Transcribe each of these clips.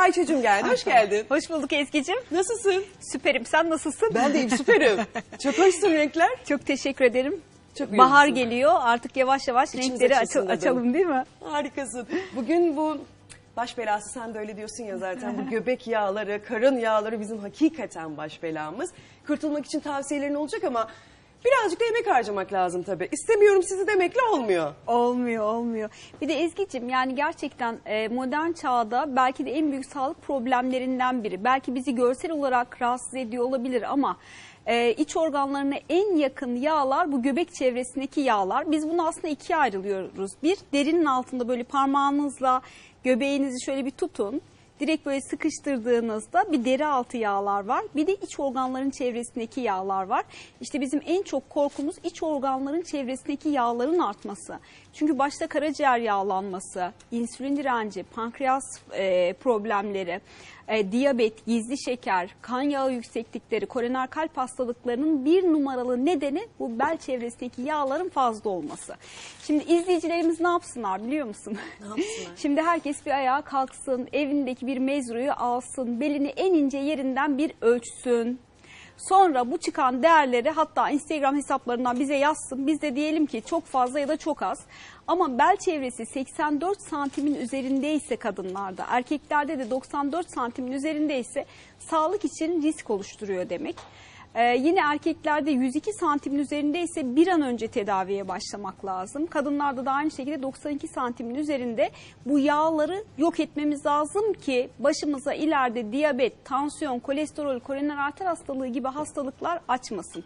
Ayça'cığım geldi. Hoş geldin. Hoş bulduk Ezgi'cim. Nasılsın? Süperim. Sen nasılsın? Ben deyim süperim. Çok hoşsun renkler. Çok teşekkür ederim. Çok Bahar geliyor. Artık yavaş yavaş İçimiz renkleri açı- dedim. açalım değil mi? Harikasın. Bugün bu baş belası sen de öyle diyorsun ya zaten bu göbek yağları, karın yağları bizim hakikaten baş belamız. Kurtulmak için tavsiyelerin olacak ama birazcık da emek harcamak lazım tabii. İstemiyorum sizi demekle olmuyor. Olmuyor, olmuyor. Bir de Ezgi'cim yani gerçekten e, modern çağda belki de en büyük sağlık problemlerinden biri. Belki bizi görsel olarak rahatsız ediyor olabilir ama e, iç organlarına en yakın yağlar bu göbek çevresindeki yağlar. Biz bunu aslında ikiye ayrılıyoruz. Bir, derinin altında böyle parmağınızla göbeğinizi şöyle bir tutun. Direkt böyle sıkıştırdığınızda bir deri altı yağlar var. Bir de iç organların çevresindeki yağlar var. İşte bizim en çok korkumuz iç organların çevresindeki yağların artması. Çünkü başta karaciğer yağlanması, insülin direnci, pankreas e, problemleri, e, diyabet, gizli şeker, kan yağı yükseklikleri, koroner kalp hastalıklarının bir numaralı nedeni bu bel çevresindeki yağların fazla olması. Şimdi izleyicilerimiz ne yapsınlar biliyor musun? Ne yapsınlar? Şimdi herkes bir ayağa kalksın, evindeki bir mezruyu alsın, belini en ince yerinden bir ölçsün. Sonra bu çıkan değerleri hatta Instagram hesaplarından bize yazsın. Biz de diyelim ki çok fazla ya da çok az. Ama bel çevresi 84 santimin üzerindeyse kadınlarda, erkeklerde de 94 santimin üzerindeyse sağlık için risk oluşturuyor demek. Ee, yine erkeklerde 102 santimin üzerindeyse bir an önce tedaviye başlamak lazım. Kadınlarda da aynı şekilde 92 santimin üzerinde bu yağları yok etmemiz lazım ki başımıza ileride diyabet, tansiyon, kolesterol, koroner arter hastalığı gibi hastalıklar açmasın.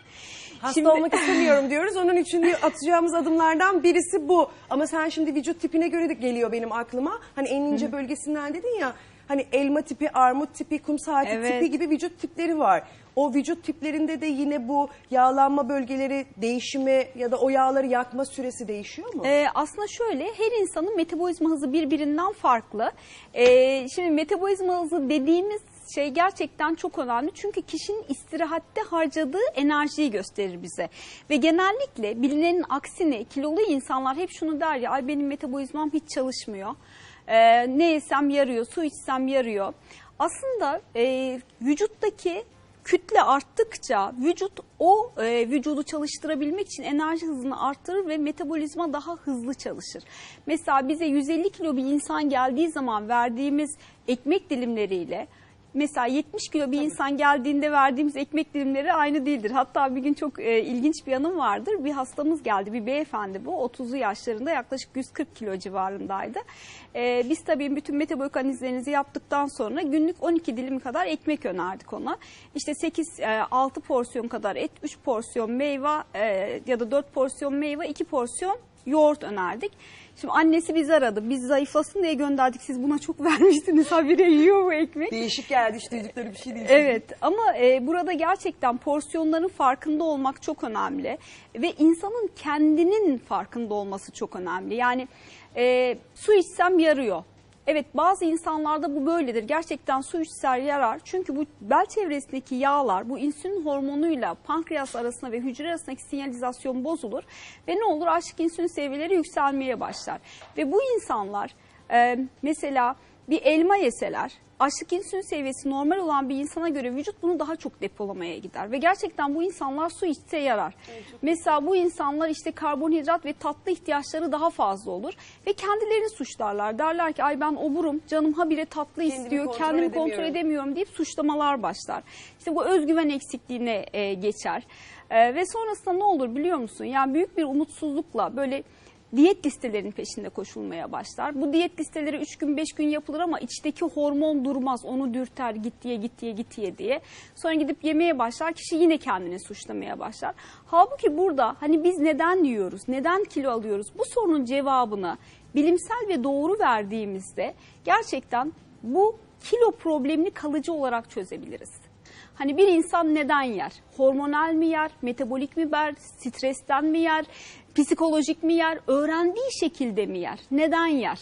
Hasta Şimdi- olmak istemiyorum diyoruz. Onun için atacağımız adımlardan birisi bu. Ama sen şimdi vücut tipine göre de geliyor benim aklıma. Hani en ince bölgesinden dedin ya. Hani elma tipi, armut tipi, kum saati Evet. tipi gibi vücut tipleri var. O vücut tiplerinde de yine bu yağlanma bölgeleri değişimi ya da o yağları yakma süresi değişiyor mu? Ee, aslında şöyle her insanın metabolizma hızı birbirinden farklı. Ee, şimdi metabolizma hızı dediğimiz şey gerçekten çok önemli. Çünkü kişinin istirahatte harcadığı enerjiyi gösterir bize. Ve genellikle bilinenin aksine kilolu insanlar hep şunu der ya ay benim metabolizmam hiç çalışmıyor. Ee, ne yesem yarıyor, su içsem yarıyor. Aslında e, vücuttaki kütle arttıkça vücut o e, vücudu çalıştırabilmek için enerji hızını arttırır ve metabolizma daha hızlı çalışır. Mesela bize 150 kilo bir insan geldiği zaman verdiğimiz ekmek dilimleriyle Mesela 70 kilo bir insan geldiğinde verdiğimiz ekmek dilimleri aynı değildir. Hatta bir gün çok e, ilginç bir anım vardır. Bir hastamız geldi, bir beyefendi bu. 30'lu yaşlarında yaklaşık 140 kilo civarındaydı. E, biz tabii bütün metabolik analizlerinizi yaptıktan sonra günlük 12 dilim kadar ekmek önerdik ona. İşte 8, e, 6 porsiyon kadar et, 3 porsiyon meyve e, ya da 4 porsiyon meyve, 2 porsiyon yoğurt önerdik. Şimdi annesi bizi aradı. Biz zayıflasın diye gönderdik. Siz buna çok vermiştiniz. Habire yiyor bu ekmek. Değişik geldi hiç duydukları bir şey değil. Evet ama e, burada gerçekten porsiyonların farkında olmak çok önemli ve insanın kendinin farkında olması çok önemli. Yani e, su içsem yarıyor. Evet bazı insanlarda bu böyledir. Gerçekten su içser yarar. Çünkü bu bel çevresindeki yağlar bu insülin hormonuyla pankreas arasında ve hücre arasındaki sinyalizasyon bozulur. Ve ne olur açlık insülin seviyeleri yükselmeye başlar. Ve bu insanlar e, mesela bir elma yeseler açlık insülin seviyesi normal olan bir insana göre vücut bunu daha çok depolamaya gider. Ve gerçekten bu insanlar su içse yarar. Mesela bu insanlar işte karbonhidrat ve tatlı ihtiyaçları daha fazla olur. Ve kendilerini suçlarlar. Derler ki ay ben oburum canım habire tatlı Kendimi istiyor kontrol kendimi kontrol edemiyorum." edemiyorum deyip suçlamalar başlar. İşte bu özgüven eksikliğine e, geçer. E, ve sonrasında ne olur biliyor musun? Yani büyük bir umutsuzlukla böyle diyet listelerinin peşinde koşulmaya başlar. Bu diyet listeleri 3 gün 5 gün yapılır ama içteki hormon durmaz. Onu dürter git diye git diye git diye diye. Sonra gidip yemeye başlar. Kişi yine kendini suçlamaya başlar. Halbuki burada hani biz neden yiyoruz? Neden kilo alıyoruz? Bu sorunun cevabını bilimsel ve doğru verdiğimizde gerçekten bu kilo problemini kalıcı olarak çözebiliriz. Hani bir insan neden yer? Hormonal mi yer? Metabolik mi yer? Stresten mi yer? Psikolojik mi yer? Öğrendiği şekilde mi yer? Neden yer?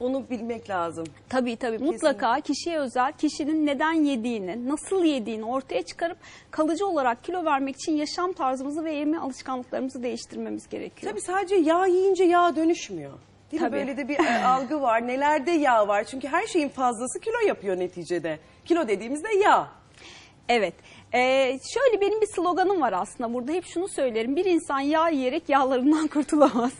Onu bilmek lazım. Tabii tabii mutlaka kişiye özel kişinin neden yediğini, nasıl yediğini ortaya çıkarıp kalıcı olarak kilo vermek için yaşam tarzımızı ve yeme alışkanlıklarımızı değiştirmemiz gerekiyor. Tabii sadece yağ yiyince yağ dönüşmüyor. Değil mi? Tabii. Böyle de bir e, algı var. Nelerde yağ var? Çünkü her şeyin fazlası kilo yapıyor neticede. Kilo dediğimizde yağ. Evet. Ee, şöyle benim bir sloganım var aslında burada. Hep şunu söylerim. Bir insan yağ yiyerek yağlarından kurtulamaz.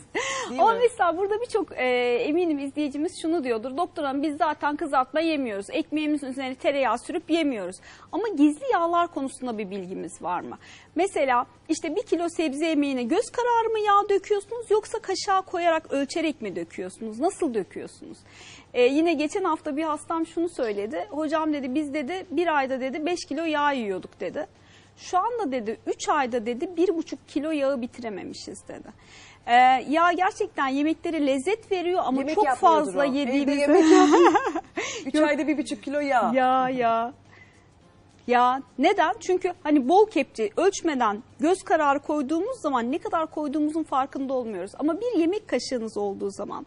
Değil mi? mesela burada birçok e, eminim izleyicimiz şunu diyordur. Doktor hanım biz zaten kızartma yemiyoruz. Ekmeğimizin üzerine tereyağı sürüp yemiyoruz. Ama gizli yağlar konusunda bir bilgimiz var mı? Mesela işte bir kilo sebze yemeğine göz kararı mı yağ döküyorsunuz yoksa kaşığa koyarak ölçerek mi döküyorsunuz? Nasıl döküyorsunuz? Ee, yine geçen hafta bir hastam şunu söyledi. Hocam dedi biz dedi bir ayda dedi 5 kilo yağ yiyorduk dedi. Şu anda dedi 3 ayda dedi 1,5 kilo yağı bitirememişiz dedi. Ee, yağ gerçekten yemeklere lezzet veriyor ama Yemek çok fazla o. Evde yediğimiz yemek yapmıyor. Üç ayda bir buçuk kilo yağ. ya ya. Ya neden? Çünkü hani bol kepçe ölçmeden göz kararı koyduğumuz zaman ne kadar koyduğumuzun farkında olmuyoruz. Ama bir yemek kaşığınız olduğu zaman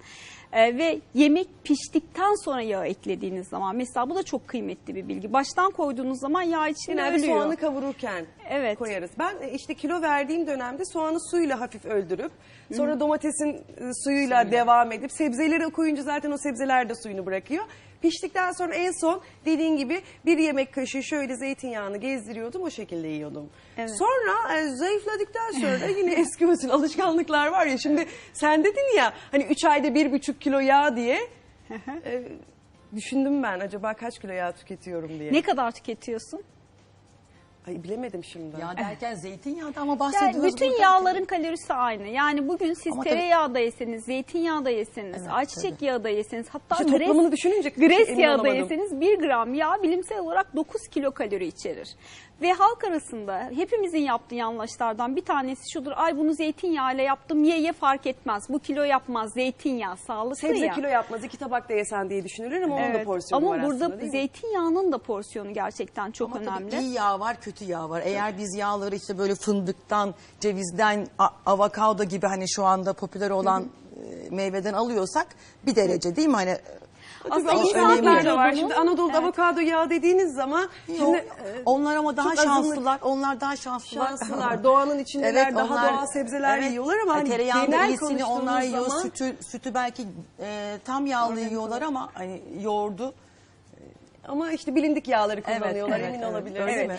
e, ve yemek piştikten sonra yağ eklediğiniz zaman mesela bu da çok kıymetli bir bilgi. Baştan koyduğunuz zaman yağ içinde Genelde ölüyor. soğanı kavururken Evet. koyarız. Ben e, işte kilo verdiğim dönemde soğanı suyla hafif öldürüp sonra domatesin e, suyuyla devam edip sebzeleri koyunca zaten o sebzeler de suyunu bırakıyor. Piştikten sonra en son dediğin gibi bir yemek kaşığı şöyle zeytinyağını gezdiriyordum o şekilde yiyordum. Evet. Sonra e, zayıfladıktan sonra yine eski usul alışkanlıklar var ya şimdi sen dedin ya hani 3 ayda bir buçuk kilo yağ diye e, düşündüm ben acaba kaç kilo yağ tüketiyorum diye. Ne kadar tüketiyorsun? Ay bilemedim şimdi. Ya derken zeytinyağda ama Yani bahsediyoruz. bütün burada. yağların kalorisi aynı. Yani bugün siz Ama tabii- tereyağı da yeseniz, zeytinyağı da yeseniz, Evet, ayçiçek yağı da yeseniz, hatta İşte gres, toplamını düşününce gres emin yağı da olamadım. yeseniz 1 gram yağ bilimsel olarak 9 kilo kalori içerir. Ve halk arasında hepimizin yaptığı yanlışlardan bir tanesi şudur. Ay bunu zeytinyağıyla yaptım ye ye fark etmez. Bu kilo yapmaz zeytinyağı sağlıklı Sebze ya. kilo yapmaz iki tabak da yesen diye düşünülür ama onun da Evet. porsiyonu Ama var burada aslında değil mi? zeytinyağının da porsiyonu gerçekten çok Ama önemli. tabii iyi yağ var, kötü yağ var. Eğer biz yağları işte böyle fındıktan, cevizden, a- avokado gibi hani şu anda popüler olan e, meyveden alıyorsak bir derece değil mi? Hani Aslında insan Anadolu'da da var. Şimdi Anadolu'da avokado yağı dediğiniz zaman Şimdi, şimdi e, onlar ama daha çok azınlık- şanslılar. Onlar daha şanslılar. şanslılar. Doğanın içindeler, Evet, daha onlar- doğal sebzeler evet. yiyorlar ama Ay, hani tereyağında genel iyisini onlar konuştuğumuz yiyor. zaman- Sütü, sütü belki e, tam yağlı yiyorlar ama hani yoğurdu ama işte bilindik yağları kullanıyorlar evet, emin evet. olabiliriz. Öyle mi?